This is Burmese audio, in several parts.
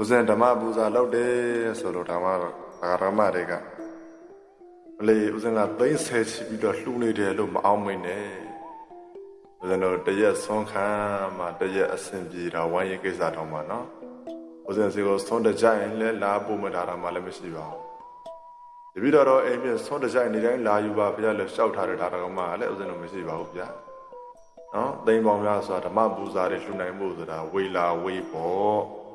ဦးဇင်းဓမ္မပူဇာလုပ်တယ်ဆိုလို့ဓမ္မအာရမတွေကမလေးဦးဇင်းကသိန်းဆယ်ချီပြီးတော့လှူနေတယ်လို့မအောင်မိနဲ့ဦးဇင်းတို့တရက်ဆွမ်းခံမှတရက်အဆင်ပြေတာဝိုင်းရေးကိစ္စတော့မှနော်ဦးဇင်းစီကိုဆွမ်းတကြရင်လည်းလာဖို့မထားတာမှလည်းမရှိပါဘူးတပိတော့တော့အိမ်ပြဆွမ်းတကြရင်နေတိုင်းလာယူပါဘုရားလည်းရှောက်ထားတဲ့ဒါတော်မှလည်းဦးဇင်းတို့မရှိပါဘူးဗျာနော်သိန်းပေါင်းများဆိုတာဓမ္မပူဇာတွေလှူနိုင်မှုဆိုတာဝေလာဝေပေါ့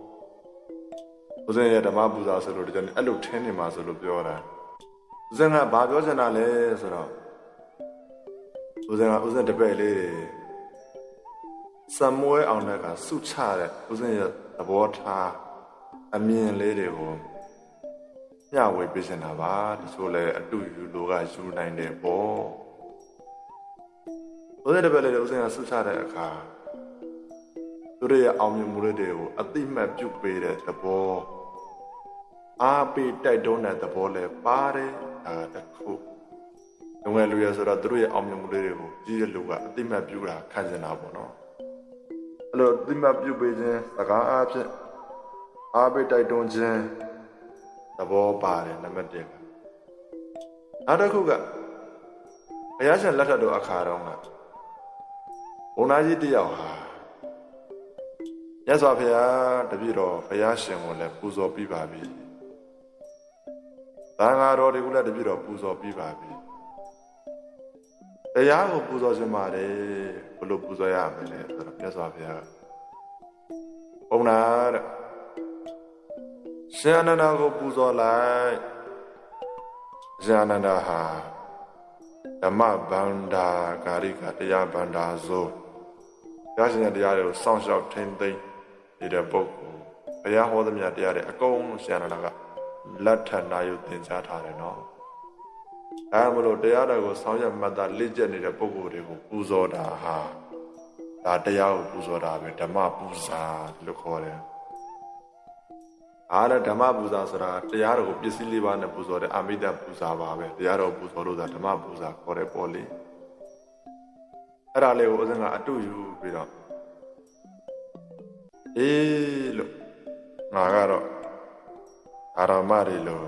ဦးဇင်းရဲ့ဓမ္မပူဇာဆိုလို့တကယ်အဲ့လိုထင်းနေမှာဆိုလို့ပြောတာဦးဇင်းကဘာပြောချင်တာလဲဆိုတော့ဦးဇင်းကဦးဇင်းတပည့်လေးတွေစမွဲအောင်တဲ့ကစုချတဲ့ဦးဇင်းရဲ့သဘောထားအမြင်လေးတွေကိုညဝေပေးချင်တာပါတချို့လဲအတူယူလိုကယူနိုင်တယ်ပေါ့ဦးဇင်းတပည့်လေးတွေဦးဇင်းကစုချတဲ့အခါ သူတို့ရဲ့အောင်မြင်မှုလေးတွေကိုအတိမတ်ပြုပေးတဲ့သဘောအားပေးတိုက်တွန်းတဲ့သဘောလဲပါတယ်ဒါတခုလုံငယ်လူရဆိုတော့သူတို့ရဲ့အောင်မြင်မှုလေးတွေကိုကြီးတဲ့လူကအတိမတ်ပြုတာခံစင်တာပေါ့နော်အဲ့လိုအတိမတ်ပြုပေးခြင်းစကားအားဖြင့်အားပေးတိုက်တွန်းခြင်းသဘောပါတယ်နံပါတ်1ကနောက်တစ်ခုကဘုရားရှင်လက်ထက်တော်အခါတော်ကဘုန်းသားကြီးတယောက်ဟာ မြတ်စွာဘုရားတပည့်တော်ဘုရားရှင်ကိုလည်းပူဇော်ပြီးပါပြီ။ဘာငါတော်တွေကိုလည်းတပည့်တော်ပူဇော်ပြီးပါပြီ။တရားကိုပူဇော်ခြင်းပါတယ်ဘယ်လိုပူဇော်ရမလဲဆိုတော့မြတ်စွာဘုရားကဘုန်းနာတဲ့ရှင်အနန္ဒာကိုပူဇော်လိုက်ရှင်အနန္ဒာဟာဓမ္မဗန္ဒာကာရိကတရားဗန္ဒာဆိုဘုရားရှင်ရဲ့တရားတွေကိုစောင့်ရှောက်ထိန်းသိမ်း နေတဲ့ပုဂ္ဂိုလ်ဘုရားဟောသမျှတရားတွေအကုန်လုံးဆရာနာကလက်ထနာယုသင်ကြားထားတယ်နော်အဲမလို့တရားတွေကိုစောင့်ရမှတ်သားလက်ကျက်နေတဲ့ပုဂ္ဂိုလ်တွေကိုပူဇော်တာဟာဒါတရားကိုပူဇော်တာပဲဓမ္မပူဇာလို့ခေါ်တယ်အားရဓမ္မပူဇာဆိုတာတရားတော်ကိုပစ္စည်းလေးပါးနဲ့ပူဇော်တဲ့အာမိတပူဇာပါပဲတရားတော်ပူဇော်လို့ဆိုတာဓမ္မပူဇာခေါ်တဲ့ပေါ်လေးအဲ့ဒါလေးကိုဦးဇင်းကအတူယူပြီးတော့ အေးလို့ငါကတော့အာရမတွေလို့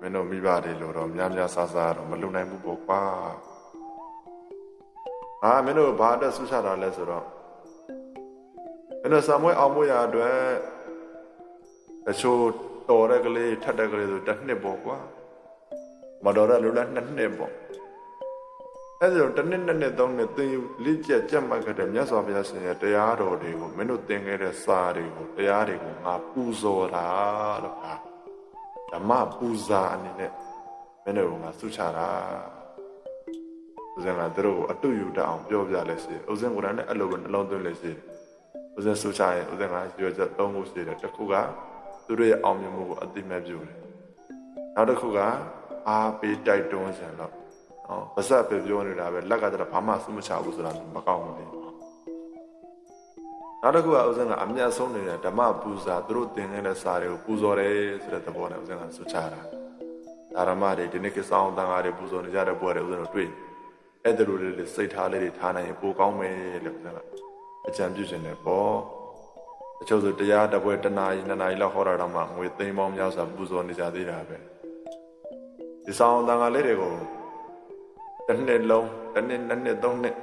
မင်းတို့မိဘတွေလို့တော့များများဆဆတော့မလုံနိုင်ဘူးပေါ့ကွာအာမင်းတို့ဘာအတွက်ဆူချတာလဲဆိုတော့မင်းတို့ဆံမွေးအောင်မွေးရအတွက်တချို့တော်တဲ့ကလေးထက်တဲ့ကလေးဆိုတစ်နှစ်ပေါ့ကွာမတော်တဲ့လူလည်းနှစ်နှစ်ပေါ့ အဲ့ဒါတော့တစ်နှစ်နှစ်နှစ်သုံးနှစ်သင်ယူလိကျက်ကြက်မှတ်ခဲ့တဲ့မြတ်စွာဘုရားရှင်ရဲ့တရားတော်တွေကိုမင်းတို့သင်ခဲ့တဲ့စာတွေကိုတရားတွေကိုငါပူဇော်တာလို့ပါဓမ္မပူဇာအနေနဲ့မင်းတို့ကငါဆုချတာဦးဇင်းကသူတို့ကိုအတူယူတတ်အောင်ပြောပြလဲရှိဦးဇင်းကလည်းအဲ့လိုပဲနှလုံးသွင်းလဲရှိဦးဇင်းဆုချရင်ဦးဇင်းကရွေချက်သုံးခုရှိတယ်တစ်ခုကသူတို့ရဲ့အောင်မြင်မှုကိုအတိမတ်ပြုတယ်နောက်တစ်ခုကအားပေးတိုက်တွန်းခြင်းတော့ နော်ပါဇက်ပဲပြောနေတာပဲလက်ကတည်းကဘာမှစုမချဘူးဆိုတာမကောင်းဘူးလေနောက်တစ်ခုကဥစဉ်ကအမျက်ဆုံးနေတဲ့ဓမ္မပူဇာသူတို့သင်နေတဲ့စာတွေကိုပူဇော်တယ်ဆိုတဲ့သဘောနဲ့ဥစဉ်ကဆွချတာဓမ္မတွေဒီနေ့ကစောင်းတန်ဃာတွေပူဇော်နေကြတဲ့ပွဲတွေဥစဉ်တို့တွေ့အဲ့ဒါလိုလေးစိတ်ထားလေးတွေထားနိုင်ရင်ပိုကောင်းမယ်လို့ဥစဉ်ကအကြံပြုခြင်းနဲ့ပေါ့တချို့ဆိုတရားတပွဲတနာရီနှစ်နာရီလောက်ဟောတာတော့မှငွေသိန်းပေါင်းများစွာပူဇော်နေကြသေးတာပဲဒီဆောင်တန်ဃာလေးတွေကို တစ်နှစ်လုံးတစ်နှစ်နှစ်နှစ်သုံးနှစ်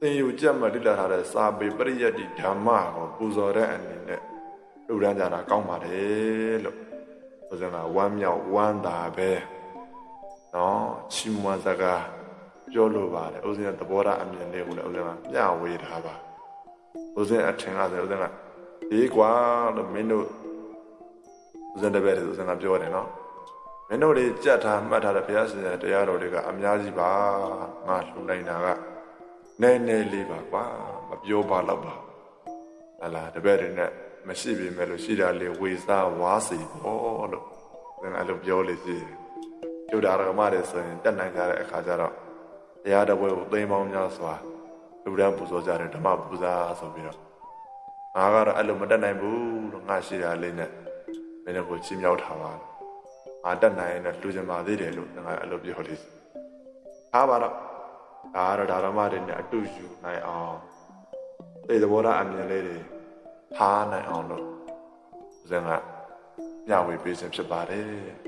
သင်ယူကြက်မှတိလာထားတဲ့စာပေပရိယတ်ဒီဓမ္မကိုပူဇော်တဲ့အနေနဲ့လူရန်ကြတာကောင်းပါတယ်လို့ဘုရားကဝမ်းမြောက်ဝမ်းသာပဲနော်ချီးမွမ်းစကားပြောလိုပါတယ်ဥစဉ်သဘောထားအမြင်လေးကိုလည်းဥစဉ်ကမျှဝေထားပါဥစဉ်အထင်ကဆိုဥစဉ်ကဒီကွာလို့မင်းတို့ဥစဉ်တပည့်တွေဥစဉ်ကပြောတယ်နော် မင်းတို့တွေကြက်ထားမှတ်ထားတဲ့ဘုရားရှင်ရဲ့တရားတော်တွေကအများကြီးပါငါလှူနိုင်တာကနည်းနည်းလေးပါကွာမပြောပါတော့ပါဟလာတပည့်တွေနဲ့မရှိပြီမဲ့လို့ရှိတာလေဝေစားဝါစီပေါ့လို့ငါအဲ့လိုပြောလို့ရှိတယ်ကျုပ်ဒါရမတွေဆိုရင်တက်နိုင်ကြတဲ့အခါကျတော့တရားတော်ကိုသိမ်းပေါင်းများစွာလူဒန်းပူဇော်ကြတယ်ဓမ္မပူဇာဆိုပြီးတော့ငါကတော့အဲ့လိုမတက်နိုင်ဘူးလို့ငါရှိတာလေးနဲ့မင်းတို့ကိုချီးမြှောက်ထားပါ အာတက်နိုင်ရင်တော့လူကျင်ပါသေးတယ်လို့ငါအဲ့လိုပြောလို့အားပါတော့ဒါကတော့ဒါရမတွေနဲ့အတူယူနိုင်အောင်သိသဘောထားအမြင်လေးတွေထားနိုင်အောင်လို့ဦးဇင်းကမျှဝေပေးခြင်းဖြစ်ပါတယ်